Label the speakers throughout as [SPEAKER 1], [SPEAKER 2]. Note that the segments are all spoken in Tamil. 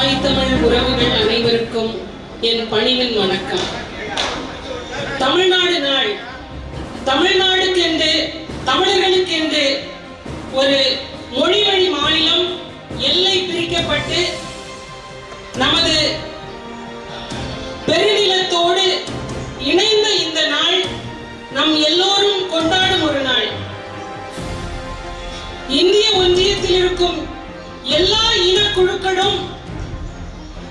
[SPEAKER 1] தாய் தமிழ் உறவுகள் அனைவருக்கும் என் பணிவின் வணக்கம். தமிழ்நாடு நாள். தமிழ்நாடுக்கென்று தமிழர்களுக்கென்று ஒரு மொழி வழி மாநிலம் எல்லை பிரிக்கப்பட்டு நமது பெருநிலத்தோடு இணைந்த இந்த நாள் நம் எல்லோரும் கொண்டாடும் ஒரு நாள். இந்திய ஒன்றியத்தில் இருக்கும் எல்லா இனக்குழுக்களும்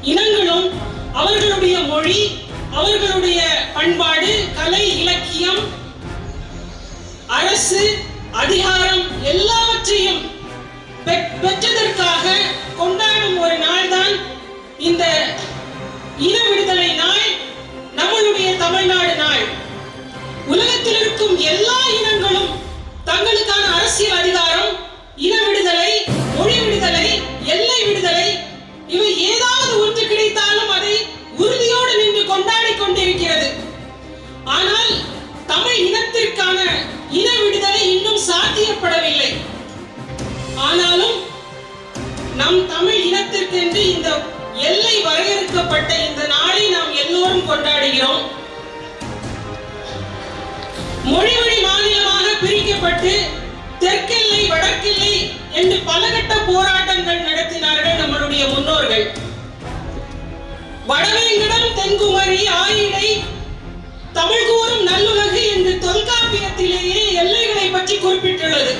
[SPEAKER 1] இனங்களும் அவர்களுடைய மொழி அவர்களுடைய பண்பாடு கலை இலக்கியம் அரசு அதிகாரம் எல்லாவற்றையும் பெற்றதற்காக கொண்டாடும் ஒரு நாள்தான் இந்த இன விடுதலை நம் தமிழ் இனத்திற்கென்று இந்த எல்லை வரையறுக்கப்பட்ட இந்த நாளை நாம் எல்லோரும் கொண்டாடுகிறோம். மொழி வழி மாநிலமாக பிரிக்கப்பட்டு தெற்கில்லை வடக்கில்லை என்று பலகட்ட போராட்டங்கள் நடத்தினார்கள் நம்மளுடைய முன்னோர்கள். வடவேங்கடம் தென்குமரி ஆயிடை தமிழ் கூறும் நல்லுலகு என்று தொல்காப்பியத்திலேயே எல்லைகளை பற்றி குறிப்பிட்டுள்ளது.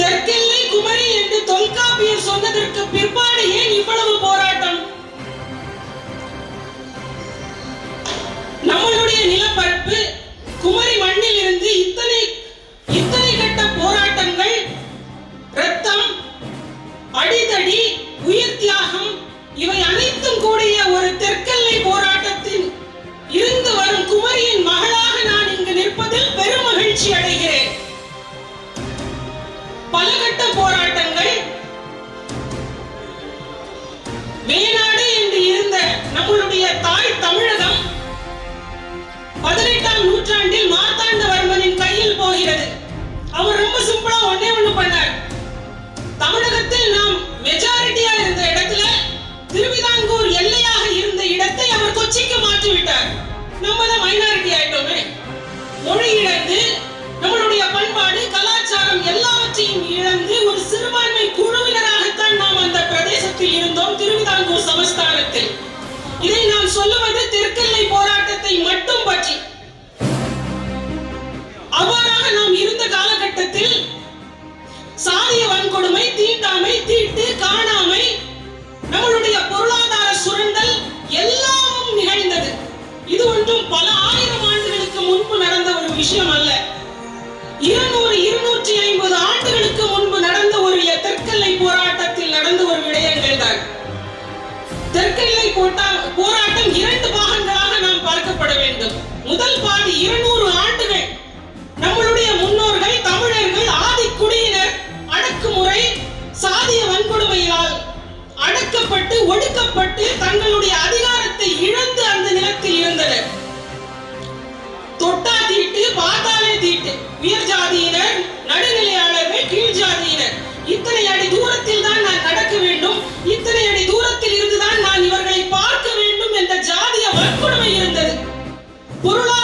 [SPEAKER 1] தெற்கில்லை குமரி என்று தொல்காப்பியர் சொன்னதற்கு பிற்பாடு ஏன் இவ்வளவு முதல் இருநூறு ஆண்டுகள் நம்மளுடைய முன்னோர்கள் தமிழர்கள் ஆதிக்குடியினர் அடக்குமுறை சாதிய வன்கொடுமையால் அடக்கப்பட்டு ஒடுக்கப்பட்டு தங்களுடைய அதிகாரத்தை இழந்து அந்த நிலத்தில் இருந்தனர். தொட்டா தீட்டு பார்த்தாலே தீட்டு உயர் ஜாதியினர் நடுநிலையாளர்கள் கீழ் ஜாதியினர். இத்தனை அடி தூரத்தில் தான் நான் நடக்க வேண்டும். இத்தனை அடி தூரத்தில் இருந்துதான் நான் இவர்களை பார்க்க வேண்டும் என்ற ஜாதிய வன்கொடுமை இருந்தது. பொருளாதார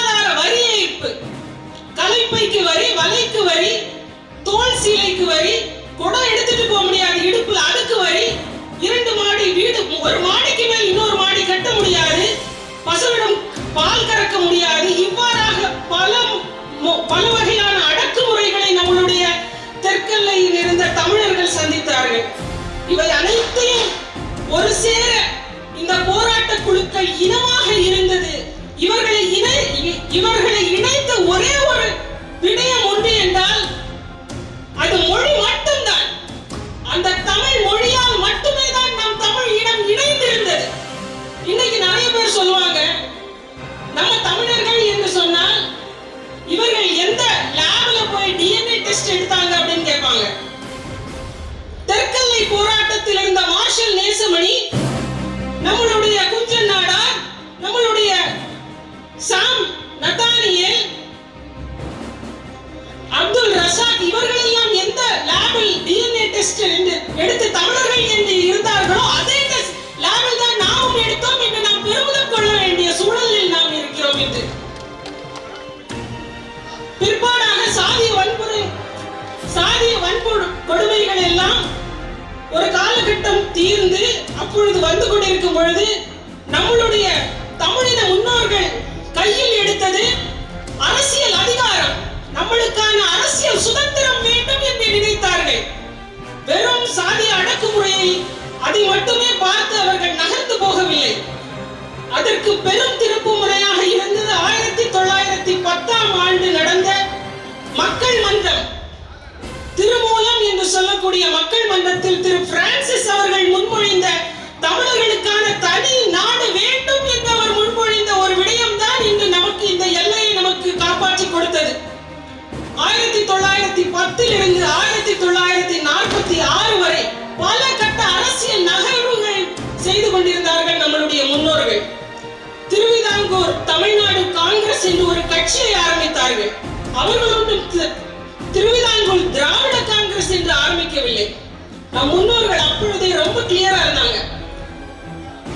[SPEAKER 1] கைப்பைக்கு வரி வலைக்கு வரி தோல் சீலைக்கு வரி குடம் எடுத்துட்டு போக முடியாது இடுப்புல அடுக்கு வரி. இரண்டு மாடி வீடு ஒரு மாடிக்கு மேல் இன்னொரு மாடி கட்ட முடியாது. பசுவிடம் பால் கறக்க முடியாது. இவ்வாறாக பல பல வகையான அடக்குமுறைகளை நம்மளுடைய தெற்கெல்லையில் இருந்த தமிழர்கள் சந்தித்தார்கள். இவை அனைத்தையும் ஒரு சேர இந்த போராட்ட குழுக்கள் இனமாக இருந்தது. இவர்களை இணை இ- இவர்களை இணைத்த ஒரே ஒரு விடயம் உண்டு என்றால் அது மொழி மட்டும்தான். அந்த தமிழ் மொழியால் மட்டுமே தான் நம் தமிழ் இடம் இணைந்திருந்தது. இன்னைக்கு நிறைய பேர் சொல்லுவாங்க நம்ம தமிழர்கள் என்று சொன்னால் இவர்கள் எந்த லேப்ல போய் டிஎன்ஏ டெஸ்ட் எடுத்தாங்க அப்படின்னு கேட்பாங்க. தெற்கல்லை போராட்டத்தில் இருந்த மார்ஷல் நேசமணி நம்மளுடைய குஞ்சன் நாடார் நம்மளுடைய சாம் கம்யூனிஸ்ட் என்று எடுத்து தமிழர்கள் என்று இருந்தார்களோ அதே லேவல் தான் நாமும் எடுத்தோம் என்று நாம் பெருமிதம் கொள்ள வேண்டிய சூழலில் நாம் இருக்கிறோம் என்று. பிற்பாடாக சாதிய வன்புறு சாதிய வன்புறு கொடுமைகள் எல்லாம் ஒரு காலகட்டம் தீர்ந்து அப்பொழுது வந்து கொண்டிருக்கும் பொழுது நம்மளுடைய தமிழின முன்னோர்கள் கையில் எடுத்தது அரசியல் அதிகாரம். நம்மளுக்கான அரசியல் சுதந்திரம் வேண்டும் என்று நினைத்தார்கள். அதை மட்டுமே பார்த்து அவர்கள் நகர்ந்து போகவில்லை. அதற்கு பெரும் திருப்பு முறையாக இருந்தது ஆயிரத்தி தொள்ளாயிரத்தி பத்தாம் ஆண்டு நடந்த மக்கள் மன்றம். திருமூலம் என்று சொல்லக்கூடிய மக்கள் மன்றத்தில் திரு பிரான்சிஸ் அவர்கள் முன்மொழிந்த தமிழர்களுக்கான தனி நாடு வேண்டும் என்று அவர் முன்மொழிந்த ஒரு விடயம் தான் இன்று நமக்கு இந்த எல்லையை நமக்கு காப்பாற்றி கொடுத்தது. ஆயிரத்தி தொள்ளாயிரத்தி பத்தில் இருந்து ஆயிரத்தி கட்சியை ஆரம்பித்தார்கள். அவர்கள் ஒன்றும் திருவிதாங்கூர் திராவிட காங்கிரஸ் என்று ஆரம்பிக்கவில்லை. நம் முன்னோர்கள் அப்பொழுதே ரொம்ப கிளியரா இருந்தாங்க.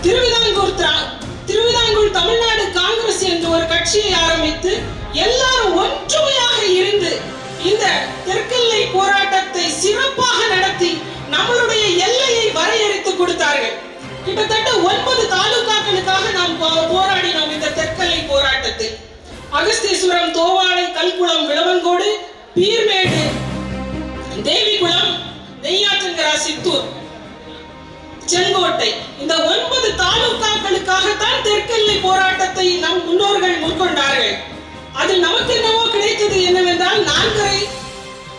[SPEAKER 1] திருவிதாங்கூர் திரா- திருவிதாங்கூர் தமிழ்நாடு காங்கிரஸ் என்று ஒரு கட்சியை ஆரம்பித்து எல்லாரும் ஒற்றுமையாக இருந்து இந்த தெற்கெல்லை போராட்டத்தை சிறப்பாக நடத்தி நம்மளுடைய எல்லையை வரையறுத்து கொடுத்தார்கள். கிட்டத்தட்ட ஒன்பது தாலுகாக்களுக்காக நாம் போ- போராடினோம் இந்த தெற்கெல்லை போராட்டத்தில். அகஸ்தீஸ்வரம் தோவாளை கல்குளம் விளவங்கோடு பீர்மேடு தேவிகுளம் நெய்யாற்றங்கரா சித்தூர் செங்கோட்டை. இந்த ஒன்பது தாலுகாக்களுக்காகத்தான் தெற்கெல்லை போராட்டத்தை நம் முன்னோர்கள் முன்கொண்டார்கள் அதில் நமக்கு என்னவோ கிடைத்தது என்னவென்றால் நான்கரை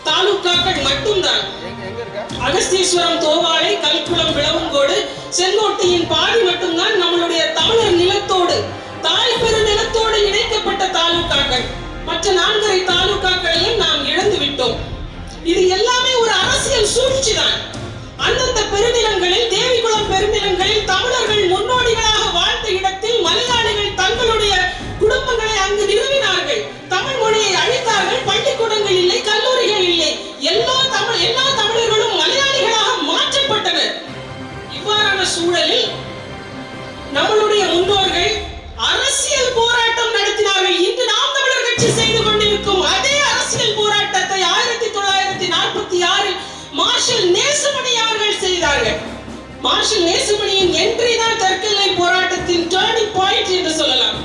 [SPEAKER 1] தாலுகாக்கள் மட்டும்தான். அகஸ்தீஸ்வரம் தோவாளை கல்குளம் விளவங்கோடு நாம் செய்து கொண்டிருக்கும் அதே அரசியல் போராட்டத்தை ஆயிரத்தி தொள்ளாயிரத்தி நாற்பத்தி ஆறில் மார்ஷல் நேசமணி அவர்கள் செய்தார்கள். மார்ஷல் நேசமணியின் என்ட்ரி தான் தற்கொலை போராட்டத்தின் டேர்னிங் பாயிண்ட் என்று சொல்லலாம்.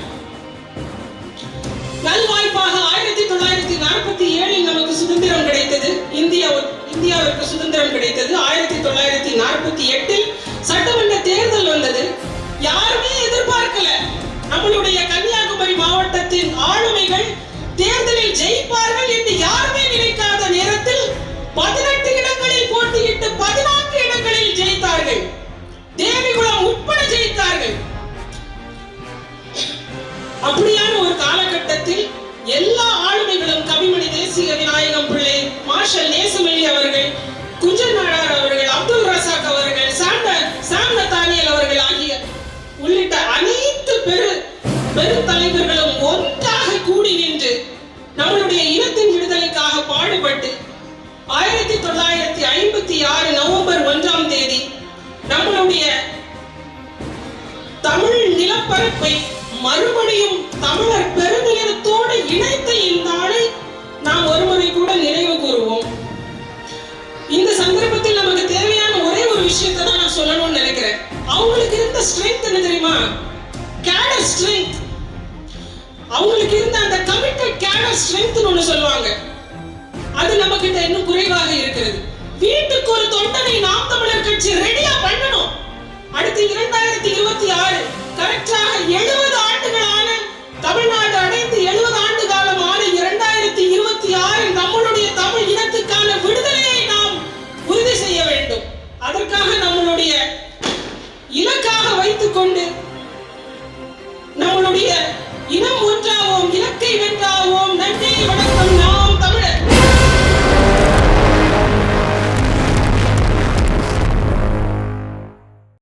[SPEAKER 1] நல்வாய்ப்பாக ஆயிரத்தி தொள்ளாயிரத்தி நாற்பத்தி ஏழில் நமக்கு சுதந்திரம் கிடைத்தது. இந்தியா இந்தியாவிற்கு சுதந்திரம் கிடைத்தது. ஆயிரத்தி தொள்ளாயிரத்தி நாற்பத்தி எட்டில் சட்டமன்ற தேர்தல் வந்தது. யாருமே எதிர்பார்க்கல. நம்மளுடைய கன்னியாகுமரி மாவட்டத்தின் ஆளும் ஜெயிப்பார்கள் என்று யாருமே நினைக்காத நேரத்தில் பதினெட்டு இடங்களில் போட்டியிட்டு பதினான்கு இடங்களில் ஜெயித்தார்கள். தேவிகுளம் உட்பட ஜெயித்தார்கள். அப்படியான ஒரு காலகட்டத்தில் எல்லா ஆளுமைகளும் கவிமணி தேசிய விநாயகம் பிள்ளை மார்ஷல் நேசமணி அவர்கள் குஞ்சன் நாடார் அவர்கள் அப்துல் ரசாக் அவர்கள் சாண்ட சாம் நத்தானியல் அவர்கள் ஆகிய உள்ளிட்ட அனைத்து பெரு பெரு ஐம்பத்தி நவம்பர் ஒன்றாம் தேதி நம்மளுடைய தமிழ் நிலப்பரப்பை மறுபடியும் தமிழர் பெருநிலத்தோடு இணைத்த இந்நாளை நாம் ஒருமுறை கூட நினைவு கூறுவோம். இந்த சந்தர்ப்பத்தில் நமக்கு தேவையான ஒரே ஒரு விஷயத்தை தான் நான் சொல்லணும்னு நினைக்கிறேன். அவங்களுக்கு இருந்த ஸ்ட்ரென்த் என்ன தெரியுமா? கேடர் ஸ்ட்ரென்த் அவங்களுக்கு இருந்த அந்த கமிட்டட் கேடர் ஸ்ட்ரென்த் ஒண்ணு சொல்லுவாங்க. அது நம்ம கிட்ட இன்னும் குறைவாக இருக்கிறது. வீட்டுக்கு ஒரு தொண்டனை நாம் தமிழர் கட்சி ரெடியா பண்ணணும். அடுத்து இரண்டாயிரத்தி இருபத்தி ஆறு கரெக்டாக எழுபது ஆண்டுகளான தமிழ்நாடு அடைந்து எழுபது ஆண்டு காலம் ஆன இரண்டாயிரத்தி இருபத்தி ஆறு நம்மளுடைய